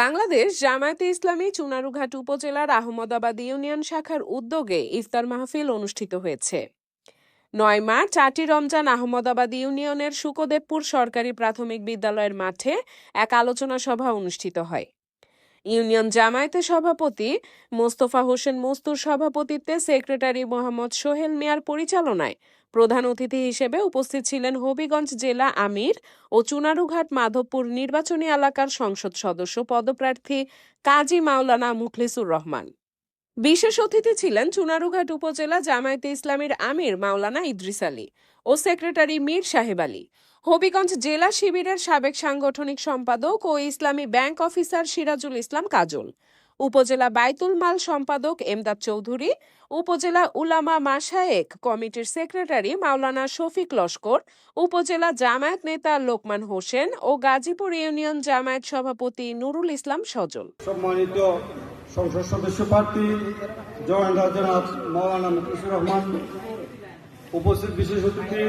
বাংলাদেশ জামায়াতে ইসলামী চুনারুঘাট উপজেলার আহমদাবাদ ইউনিয়ন শাখার উদ্যোগে ইফতার মাহফিল অনুষ্ঠিত হয়েছে। নয় মার্চ, আটই রমজান আহমদাবাদ ইউনিয়নের সুকদেবপুর সরকারি প্রাথমিক বিদ্যালয়ের মাঠে এক আলোচনা সভা অনুষ্ঠিত হয়। ইউনিয়ন জামায়াতের সভাপতি মোস্তফা হোসেন মস্তুর সভাপতিত্বে সেক্রেটারি মোহাম্মদ সোহেল মিয়ার পরিচালনায় প্রধান অতিথি হিসেবে উপস্থিত ছিলেন হবিগঞ্জ জেলা আমির ও চুনারুঘাট মাধবপুর নির্বাচনী এলাকার সংসদ সদস্য পদপ্রার্থী কাজী মাওলানা মুখলিসুর রহমান। বিশেষ অতিথি ছিলেন চুনারুঘাট উপজেলা জামায়াতে ইসলামীর আমির মাওলানা ইদ্রিস আলী ও সেক্রেটারি মীর সাহেব আলী। হবিগঞ্জ জেলা শিবিরের সাবেক সাংগঠনিক সম্পাদক ও ইসলামী ব্যাংক অফিসার সিরাজুল ইসলাম কাজল। উপজেলা বাইতুল মাল সম্পাদক এমদাদ চৌধুরী, উপজেলা উলামা মাসায়েক কমিটির সেক্রেটারি মাওলানা শফিক লস্কর, উপজেলা জামায়াত নেতা লোকমান হোসেন ও গাজীপুর ইউনিয়ন জামায়াত সভাপতি নুরুল ইসলাম সজল। সম্মানিত সংসদ সদস্য প্রার্থী জয়েন্ট জনাব মৌলানা মুকুশুর রহমান উপস্থিত বিশেষ অতিথি